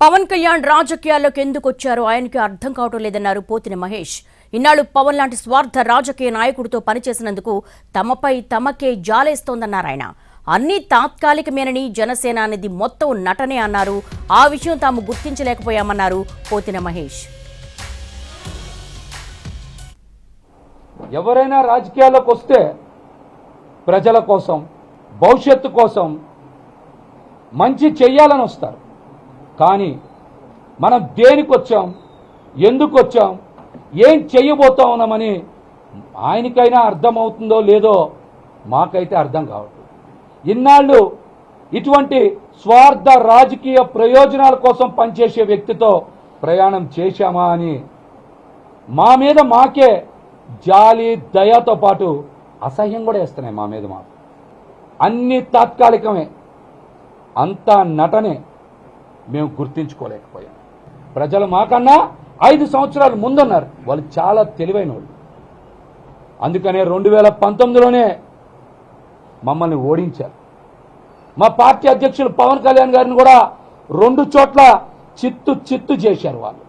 పవన్ కళ్యాణ్ రాజకీయాల్లోకి ఎందుకు వచ్చారో ఆయనకి అర్థం కావటం లేదన్నారు పోతిన మహేష్. ఇన్నాళ్ళు పవన్ లాంటి స్వార్థ రాజకీయ నాయకుడితో పనిచేసినందుకు తమపై తమకే జాలేస్తోందన్నారు ఆయన. అన్ని తాత్కాలికమేనని జనసేన అనేది మొత్తం నటనే అన్నారు. ఆ విషయం తాము గుర్తించలేకపోయామన్నారు పోతిన మహేష్. ఎవరైనా రాజకీయాల్లోకి వస్తే ప్రజల కోసం భవిష్యత్తు కోసం మంచి చెయ్యాలని వస్తారు. కానీ మనం దేనికి వచ్చాం? ఎందుకు వచ్చాం? ఏం చెయ్యబోతా ఉన్నామని ఆయనకైనా అర్థమవుతుందో లేదో మాకైతే అర్థం కావట్లేదు. ఇన్నాళ్ళు ఇటువంటి స్వార్థ రాజకీయ ప్రయోజనాల కోసం పనిచేసే వ్యక్తితో ప్రయాణం చేశామా అని మా మీద మాకే జాలి దయతో పాటు అసహ్యం కూడా వేస్తున్నాయి మా మీద మాకు అన్ని తాత్కాలికమే. అంతా నటనే. మేము గుర్తించుకోలేకపోయాం. ప్రజలు మాకన్నా ఐదు సంవత్సరాలు ముందున్నారు. వాళ్ళు చాలా తెలివైన వాళ్ళు అందుకనే రెండు వేల పంతొమ్మిదిలోనే మమ్మల్ని ఓడించారు. మా పార్టీ అధ్యక్షులు పవన్ కళ్యాణ్ గారిని కూడా రెండు చోట్ల చిత్తు చిత్తు చేశారు వాళ్ళు.